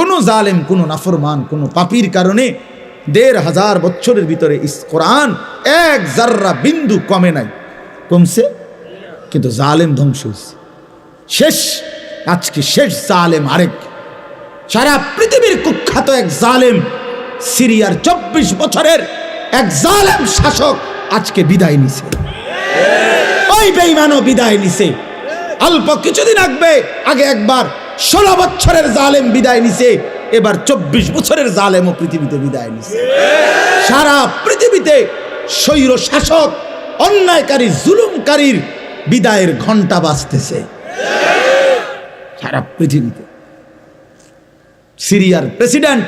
কোনো জালেম, কোনো নাফরমান, কোনো পাপির কারণে দেড় হাজার বছরের ভিতরে কোরআন এক জাররা বিন্দু কমে নাই। কমছে, কিন্তু জালেম ধ্বংস হয়েছে। শেষ, আজকে শেষ জালেম আরেক। সারা পৃথিবীর কুখ্যাত এক জালেম, সিরিয়ার চব্বিশ বছরের এক জালেম শাসক আজকে বিদায় নিছে। ওই বেইমানও বিদায় নিছে। অল্প কিছুদিন আগবে, আগে একবার ষোলো বছরের জালেম বিদায় নিছে, এবার চব্বিশ বছরের জালেমও পৃথিবীতে বিদায় নিছে। সারা পৃথিবীতে স্বৈর শাসক, অন্যায়কারী, জুলুমকারীর বিদায়ের ঘণ্টা বাজতেছে। সারা পৃথিবীতে। সিরিয়ার প্রেসিডেন্ট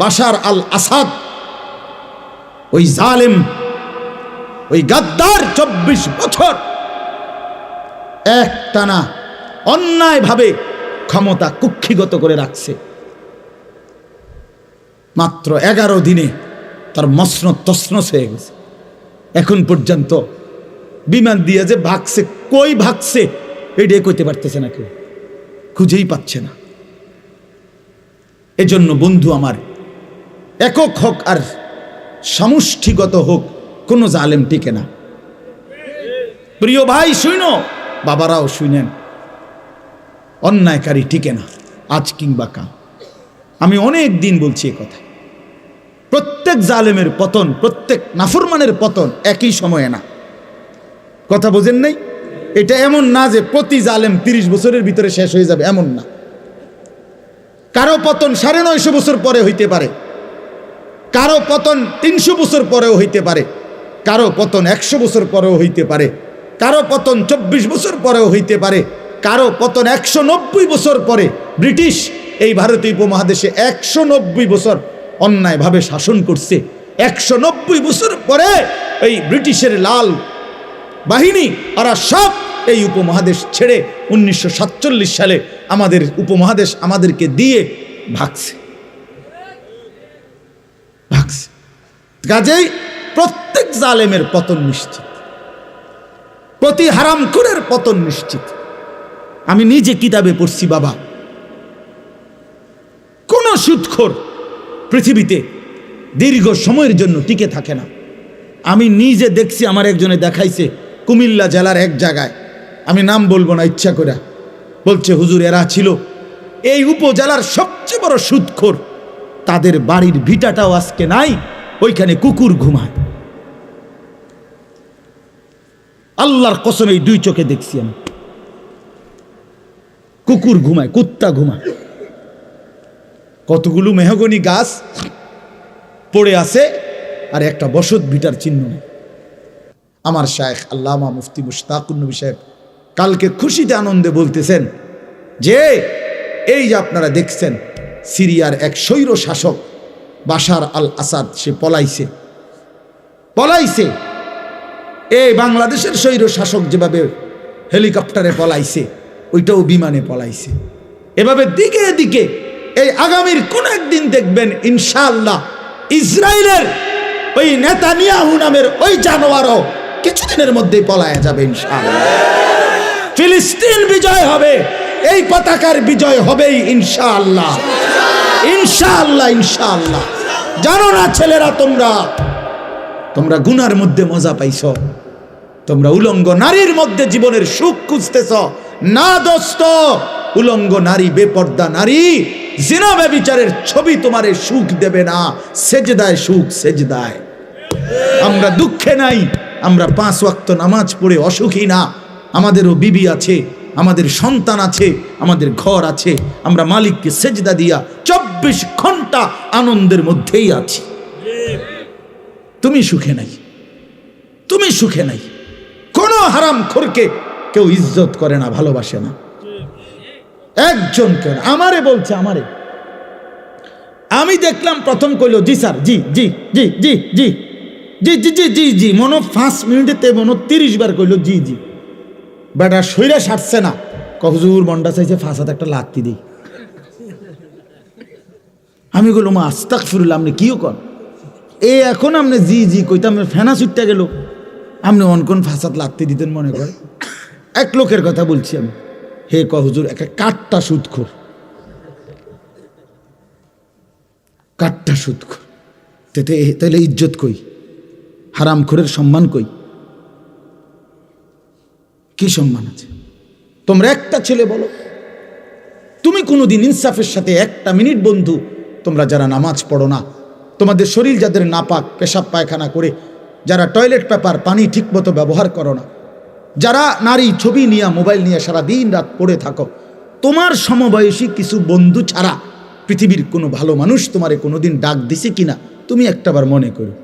বাশার আল আসাদ ওই জালেম, ওই গাদ্দার চব্বিশ বছর এক টানা অন্যায়ভাবে ক্ষমতা কুক্ষিগত করে রাখছে। মাত্র এগারো দিনে তার মসন তসনস হয়ে গেছে। এখন পর্যন্ত বিমান দিয়ে যে ভাগছে, কই ভাগছে, এটাই কইতে পারতেছে না কেউ। খুঁজেই পাচ্ছে না। এজন্য বন্ধু আমার, একক হোক আর সমষ্টিগত হোক, কোনো জালেম টিকে না। প্রিয় ভাই, শুইন, বাবারাও শুনেন অন্যায়কারী টিকে না, আজ কিংবা কাল। আমি অনেক দিন বলছি এ কথা। প্রত্যেক জালেমের পতন, প্রত্যেক নাফরমানের পতন একই সময়ে না। কথা বোঝেন নাই? এটা এমন না যে প্রতি জালেম তিরিশ বছরের ভিতরে শেষ হয়ে যাবে, এমন না। কারও পতন সাড়ে নয়শো বছর পরে হইতে পারে। কারও পতন তিনশো বছর পরেও হইতে পারে। কারও পতন একশো বছর পরেও হইতে পারে। কারও পতন চব্বিশ বছর পরেও হইতে পারে। কারও পতন একশো নব্বই বছর পরে ব্রিটিশ এই ভারতীয় উপমহাদেশে একশো নব্বই বছর অন্যায়ভাবে শাসন করছে। একশো নব্বই বছর পরে এই ব্রিটিশের লাল বাহিনী, ওরা সব এই উপমহাদেশ ছেড়ে উনিশশো সাতচল্লিশ সালে আমাদের উপমহাদেশ আমাদেরকে দিয়ে ভাগছে। ভাগছে। কাজেই প্রত্যেক জালেমের পতন নিশ্চিত। প্রতি হারামখোরের পতন নিশ্চিত। আমি নিজে কিতাবে পড়ছি, বাবা। কোন সুদখোর পৃথিবীতে দীর্ঘ সময়ের জন্য টিকে থাকে না। আমি নিজে দেখছি, আমার একজনে দেখাইছে কুমিল্লা জেলার এক জায়গায়। আমি নাম বলব না, ইচ্ছা করে। বলছে, হুজুর, এরা ছিল এই উপজেলার সবচেয়ে বড় সুদখোর তাদের বাড়ির ভিটাটাও আজকে নাই, ওইখানে কুকুর ঘুমায়। আল্লাহর কসম, এই দুই চোখে দেখছি আমি। কুকুর ঘুমায়, কুত্তা ঘুমায়। কতগুলো মেহগনি গাছ পড়ে আছে আর একটা বসত ভিটার চিহ্ন নেই। আমার শায়েখ আল্লামা মুফতি মুশতাকুন্নবী সাহেব কালকে খুশিতে আনন্দে বলতেছেন যে, এই যে আপনারা দেখছেন, সিরিয়ার এক স্বৈর শাসক বাশার আল আসাদ সে পলাইছে। পলাইছে। এই বাংলাদেশের স্বৈর শাসক যেভাবে হেলিকপ্টারে পলাইছে ওইটাও বিমানে পলাইছে। এভাবে দিকে দিকে এই আগামীর কোন একদিন দেখবেন, ইনশাআল্লাহ, ইসরায়েলের ওই নেতানিয়াহু নামের ওই জানোয়ারও কিছুদিনের মধ্যেই পলায়া যাবে, ইনশাআল্লাহ। ফিলিস্তিন বিজয় হবে, এই পতাকার বিজয় হবেই, ইনশাআল্লাহ। ইনশাআল্লাহ ইনশাআল্লাহ। জানো না ছেলেরা তোমরা তোমরা গুনার মধ্যে মজা পাইছ, তোমরা উলঙ্গ নারীর মধ্যে জীবনের সুখ খুঁজতেছ না দোস্ত, উলঙ্গ নারী, বেপর্দা নারী, জিনা ব্যবিচারের ছবি তোমারে সুখ দেবে না, সেজদায় সুখ সেজদায়। আমরা দুঃখে নাই, আমরা পাঁচ ওয়াক্ত নামাজ পড়ে অসুখী না, আমাদেরও বিবি আছে, আমাদের সন্তান আছে, আমাদের ঘর আছে, আমরা মালিককে সেজদা দিয়া চব্বিশ ঘণ্টা আনন্দের মধ্যেই আছি। তুমি সুখে নাই, তুমি সুখে নাই, কোন হারাম খোরকে কেউ ইজ্জত করে না, ভালোবাসে না। একজন কেন আমারে বলছে, আমারে। আমি দেখলাম প্রথম কইল, জি স্যার, জি জি জি জি জি জি জি জি জি জি। মনো পাঁচ মিনিটেতে মনো তিরিশ বার কইল, জি জি। বেটা শরীরে সারছে না। কহজুর মন্ডা চাইছে ফাঁসাতে একটা লাত্তি দিই। আমি বললাম আস্তাক ফিরুল্লাহ আপনি কিও কর এ, এখন আপনি জি জি কইতাম ফেনা ছুটতে গেল। আপনি অনকন ফাঁসাত লাত্তি দিতেন মনে করে এক লোকের কথা বলছি আমি। হে কহজুর একটা কাঠটা সুদখোর। কাঠটা সুদ খোর তেতে তাহলে ইজ্জত কই? হারাম খোরের সম্মান কই? কি সম্মান আছে? তোমরা একটা ছেলে বলো। তুমি কোনোদিন ইনসাফের সাথে একটা মিনিট বন্ধু। তোমরা যারা নামাজ পড়ো না, তোমাদের শরীর যাদের নাপাক, পেশাব পায়খানা করে, যারা টয়লেট পেপার, পানি ঠিকমতো ব্যবহার করো না যারা নারী ছবি নিয়ে, মোবাইল নিয়ে সারা দিন রাত পড়ে থাকো, তোমার সমবয়সী কিছু বন্ধু ছাড়া পৃথিবীর কোনো ভালো মানুষ তোমারে কোনোদিন ডাক দিছে কিনা, তুমি একটাবার মনে করো।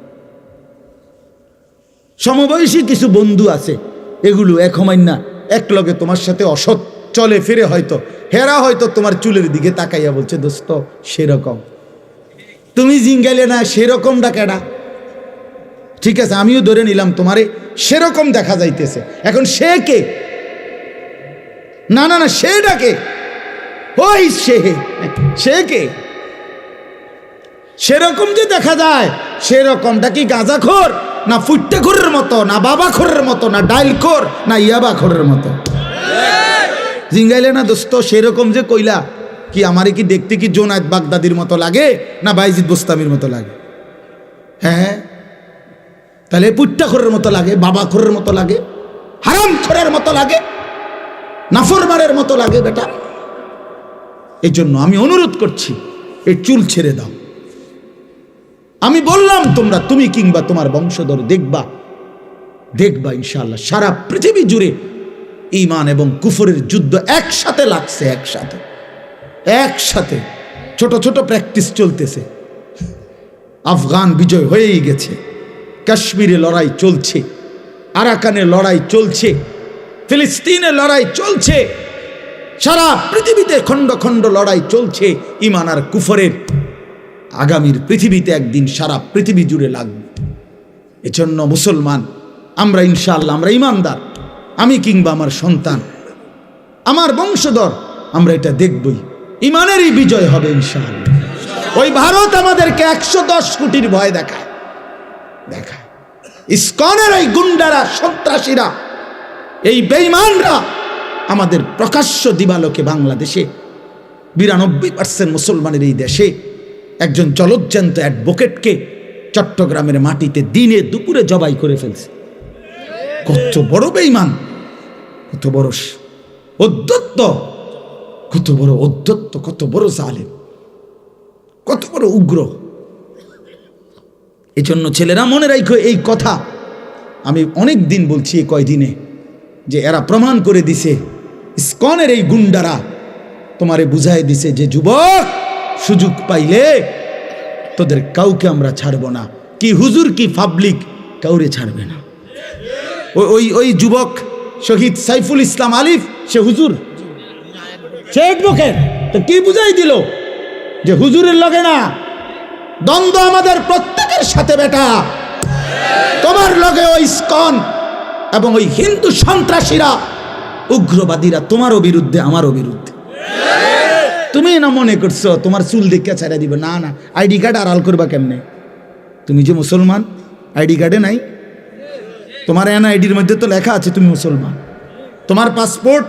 সমবয়সী কিছু বন্ধু আছে, এগুলো এক না এক লগে তোমার সাথে অসৎ চলে ফিরে হয়তো, হেরা হয়তো তোমার চুলের দিকে তাকাইয়া বলছে, দোস্ত, সেরকম। তুমি জিঙ্গাইলে না সেরকম ডাকেডা ঠিক আছে, আমিও ধরে নিলাম, তোমারে সেরকম দেখা যাইতেছে। এখন সে কে? না না না, সে ডাকে। ওই সে সে কে? সেরকম যে দেখা যায়, সেরকমটা কি গাঁজা খোর না ফুট্টে খোরের মতো, না বাবা খোরের মতো, না ডাইল খোর না ইয়াবা খোরের মতো। জিঙ্গাইলে না দোস্ত, সেরকম যে কইলা, কি আমারে কি দেখতে কি জোনায়ত বাগদাদির মতো লাগে, না বাইজিদ বোস্তামির মতো লাগে? হ্যাঁ। তাহলে পুট্টা খোরের মতো লাগে, বাবা খোরের মতো লাগে, হারাম খোরের মতো লাগে, নাফরমানের মতো লাগে বেটা। এই জন্য আমি অনুরোধ করছি এই চুল ছেড়ে দাও। আমি বললাম তোমরা, তুমি কিংবা তোমার বংশধর দেখবা দেখবা ইনশাল্লাহ সারা পৃথিবী জুড়ে ইমান এবং কুফরের যুদ্ধ একসাথে লাগছে, একসাথে একসাথে। ছোট ছোট প্র্যাকটিস চলতেছে। আফগান বিজয় হয়েই গেছে। কাশ্মীরে লড়াই চলছে, আরাকানে লড়াই চলছে, ফিলিস্তিনে লড়াই চলছে, সারা পৃথিবীতে খণ্ড খণ্ড লড়াই চলছে ইমান আর কুফরের। আগামীর পৃথিবীতে একদিন সারা পৃথিবী জুড়ে লাগবে। এজন্য মুসলমান, আমরা ইনশাআল্লাহ, আমরা ইমানদার, আমি কিংবা আমার সন্তান, আমার বংশধর, আমরা এটা দেখবই। ইমানেরই বিজয় হবে ইনশাআল্লাহ। ওই ভারত আমাদেরকে একশো দশ কোটির ভয় দেখায়। দেখায় ইস্কনের এই গুন্ডারা, সন্ত্রাসীরা, এই বেইমানরা আমাদের প্রকাশ্য দিবালোকে বাংলাদেশে বিরানব্বই পার্সেন্ট মুসলমানের এই দেশে একজন জলজ্জান্ত অ্যাডভোকেটকে চট্টগ্রামের মাটিতে দিনে দুপুরে জবাই করে ফেলছে। কত বড় বেইমান কত বড় অধ্যত্ত, কত বড় অধ্যত্ত, কত বড় জালেম, কত বড় উগ্র। এই জন্য ছেলেরা মনে রাখো এই কথা। আমি অনেক দিন বলছি এই কয়দিনে যে এরা প্রমাণ করে দিছে, ইস্কনের এই গুন্ডারা তোমারে বুঝাই দিছে যে যুবক, সুযোগ পাইলে তোদের কাউকে আমরা ছাড়বো না। কি হুজুর, কি পাবলিক কাউরে ছাড়বে না। ওই ওই যুবক শহীদ সাইফুল ইসলাম আলিফ, সে হুজুর। তো কি বুঝাই দিল? যে হুজুরের লগে না, দ্বন্দ্ব আমাদের প্রত্যেকের সাথে বেটা। তোমার লগে ওই স্কন এবং ওই হিন্দু সন্ত্রাসীরা, উগ্রবাদীরা তোমারও বিরুদ্ধে, আমারও বিরুদ্ধে। তুমি না মনে করছ তোমার চুল দেখে ছেড়ে দিবে? না না। আইডি কার্ড আড়াল করবা কেমনে? তুমি যে মুসলমান, আইডি কার্ডে নাই? তোমার এনআইডির মধ্যে তো লেখা আছে তুমি মুসলমান। তোমার পাসপোর্ট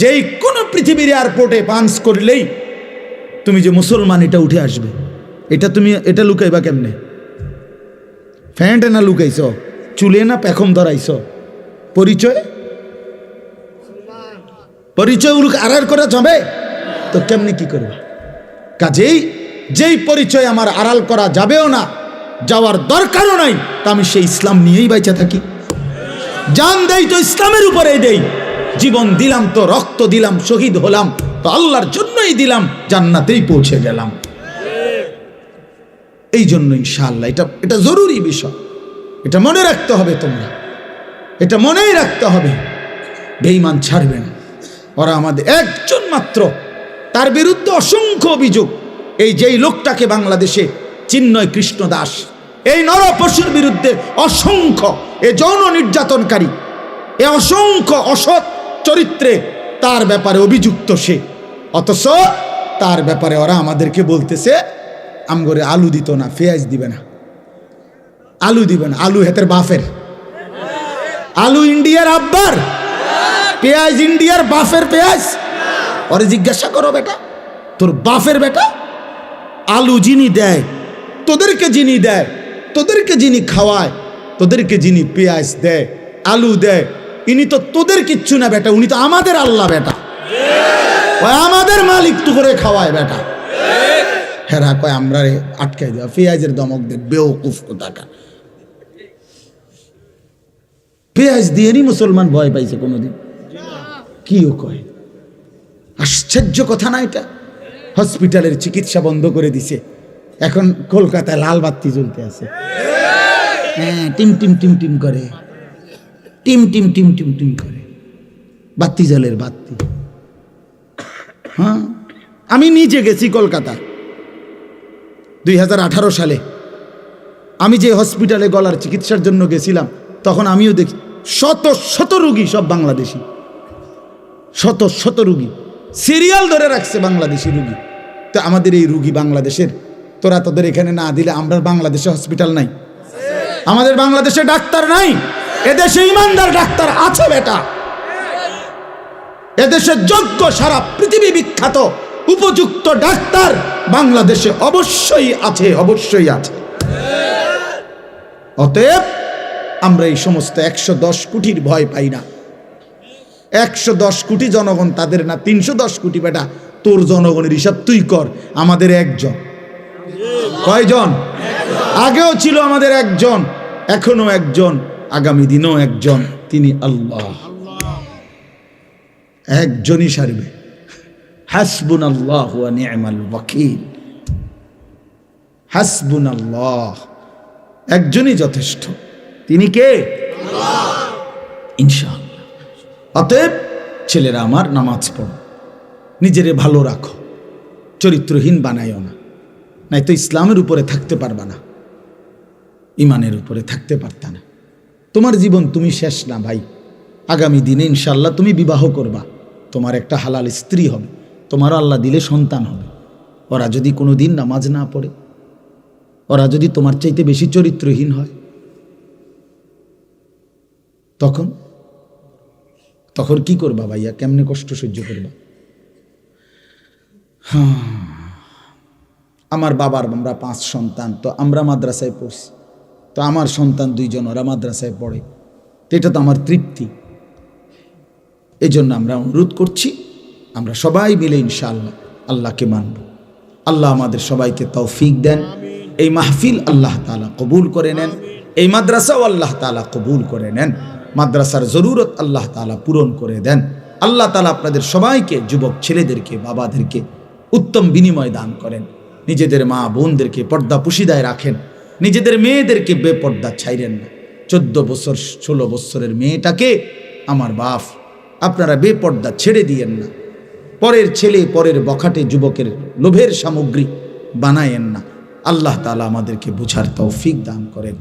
যেই কোনো পৃথিবীর এয়ারপোর্টে পাঞ্চ করলেই তুমি যে মুসলমান, এটা উঠে আসবে। এটা তুমি, এটা লুকাইবা কেমনে? ফ্যান্টে না লুকাইছ চুলে না পেখম ধরাইছ পরিচয় পরিচয় উলুক আড়ার করা যাবে তো কেমনি কি করবা কাজেই যেই পরিচয় আমার আড়াল করা যাবেও না যাওয়ার দরকারও নাই, তা আমি সেই ইসলাম নিয়েই বাইচা থাকি। জান দেই তো ইসলামের উপরেই দেই। জীবন দিলাম তো, রক্ত দিলাম, শহীদ হলাম, তো আল্লাহর জন্যই দিলাম, জান্নাতেই পৌঁছে গেলাম। এই জন্য ইনশাআল্লাহ, এটা এটা জরুরি বিষয়। এটা মনে রাখতে হবে তোমরা। এটা মনেই রাখতে হবে। বেঈমান ছাড়বে না ওরা আমাদের একজন মাত্র। তার বিরুদ্ধে অসংখ্য অভিযোগ। এই যেই লোকটাকে বাংলাদেশে চিন্ময় কৃষ্ণ দাস, এই নরপশুর বিরুদ্ধে অসংখ্য, এ যৌন নির্যাতনকারী এ অসংখ্য অসৎ চরিত্রে তার ব্যাপারে অভিযুক্ত সে। অথচ তার ব্যাপারে ওরা আমাদেরকে বলতেছে আমগরে আলু দিত না, পেঁয়াজ দিবে না। আলু দিবে না, আলু হেতের বাফের। আলু ইন্ডিয়ার আব্বার, পেঁয়াজ ইন্ডিয়ার বাফের পেঁয়াজ। ওরে জিজ্ঞাসা করো বেটা, তোর বাফের বেটা? আলু যিনি দেয়, তোদেরকে যিনি দেয়, তোদেরকে যিনি খাওয়ায়, তোদেরকে যিনি পেঁয়াজ দেয়, আলু দেয়, ইনি তো তোদের কিচ্ছু না বেটা, উনি তো আমাদের আল্লাহ বেটা। আমাদের মালিক তো করে খাওয়ায় বেটা। হেরা কয় আমরা আটকাই দেওয়া পেঁয়াজের দমক দে, বেওকুফ কোথাকা পেঁয়াজ দিয়ে নি মুসলমান ভয় পাইছে কোনোদিন। কিও কয়? আশ্চর্য কথা না এটা? হসপিটালের চিকিৎসা বন্ধ করে দিছে। এখন কলকাতায় লাল বাতি জ্বলতে আছে। হ্যাঁ টিম টিম টিম টিম করে। টিম টিম টিম টিম টিম করে। বাতি জলের বাতি। হ্যাঁ আমি নিজে গেছি কলকাতা দুই হাজার আঠারো সালে আমি যে হসপিটালে গলার চিকিৎসার জন্য গেছিলাম, তখন আমিও দেখি শত শত রুগী সব বাংলাদেশি। শত শত রুগী। সিরিয়াল ধরে রাখছে বাংলাদেশি রুগী। তো আমাদের এই রুগী বাংলাদেশের, তোরা তোদের এখানে না দিলে আমরা বাংলাদেশে হসপিটাল নাই। আমাদের বাংলাদেশে ডাক্তার নাই। এদেশে ইমানদার ডাক্তার আছে বেটা। এদেশে যোগ্য সারা পৃথিবী বিখ্যাত, উপযুক্ত ডাক্তার বাংলাদেশে অবশ্যই আছে অবশ্যই আছে। অতএব, আমরা এই সমস্ত একশো দশ কোটির ভয় পাই না। একশো দশ কোটি জনগণ তাদের না, তিনশো দশ কোটি বেটা, তোর জনগণের হিসাব তুই কর, আমাদের একজন। কয়জন? আগেও ছিল আমাদের একজন এখনও একজন, আগামী দিনও একজন, তিনি আল্লাহ। একজনই সারবে। হাসবুন আল্লাহ ওয়াকিল। হাসবুন আল্লাহ একজনই যথেষ্ট। তিনি কে? ইনশাআল্লাহ। অতএব ছেলেরা আমার নামাজ পড়ো। নিজেরে ভালো রাখো। চরিত্রহীন বানাইও না। নাই তো ইসলামের উপরে থাকতে পারবা না। ইমানের উপরে থাকতে পারতা না। তোমার জীবন তুমি শেষ না ভাই। আগামী দিনে ইনশাল্লাহ তুমি বিবাহ করবা। তোমার একটা হালাল স্ত্রী হবে। তোমারও আল্লাহ দিলে সন্তান হবে। ওরা যদি কোনো দিন নামাজ না পড়ে, ওরা যদি তোমার চাইতে বেশি চরিত্রহীন হয়, তখন তখন কি করবা ভাইয়া? কেমনে কষ্ট সহ্য করবা? আমার বাবার আমরা পাঁচ সন্তান, তো আমরা মাদ্রাসায় পড়ছি। তো আমার সন্তান দুইজন, ওরা মাদ্রাসায় পড়ে। তো এটা তো আমার তৃপ্তি। এই জন্য আমরা অনুরোধ করছি আমরা সবাই মিলে ইনশাআল্লাহ আল্লাহকে মানব। আল্লাহ আমাদের সবাইকে তৌফিক দেন। এই মাহফিল আল্লাহ তালা কবুল করে নেন। এই মাদ্রাসাও আল্লাহ তালা কবুল করে নেন। মাদ্রাসার জরুরত আল্লাহ তালা পূরণ করে দেন। আল্লাহ তালা আপনাদের সবাইকে, যুবক ছেলেদেরকে, বাবাদেরকে উত্তম বিনিময় দান করেন। নিজেদের মা বোনদেরকে পর্দা পুশিদায় রাখেন। নিজেদের মেয়েদেরকে বেপর্দা ছাইরেন না। চোদ্দ বছর, ষোলো বছরের মেয়েটাকে আমার বাপ, আপনারা বেপর্দা ছেড়ে দিয়েন না। পরের ছেলে, পরের বখাটে যুবকের লোভের সামগ্রী বানায়েন না। আল্লাহ তালা আমাদেরকে বুঝার তৌফিক দান করেন।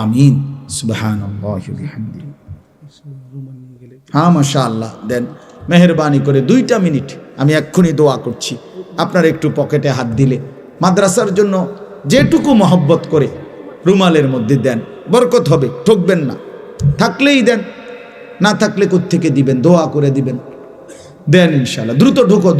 আমিন। সুবহান হ্যাঁ মাশা আল্লাহ দেন, মেহরবানি করে দুইটা মিনিট আমি এক্ষুনি দোয়া করছি। আপনার একটু পকেটে হাত দিলে মাদ্রাসার জন্য যেটুকু মহব্বত করে রুমালের মধ্যে দেন, বরকত হবে, ঠকবেন না। থাকলেই দেন, না থাকলে কোত্থেকে দিবেন? দোয়া করে দিবেন। দেন ইনশাল্লাহ দ্রুত ঢুকো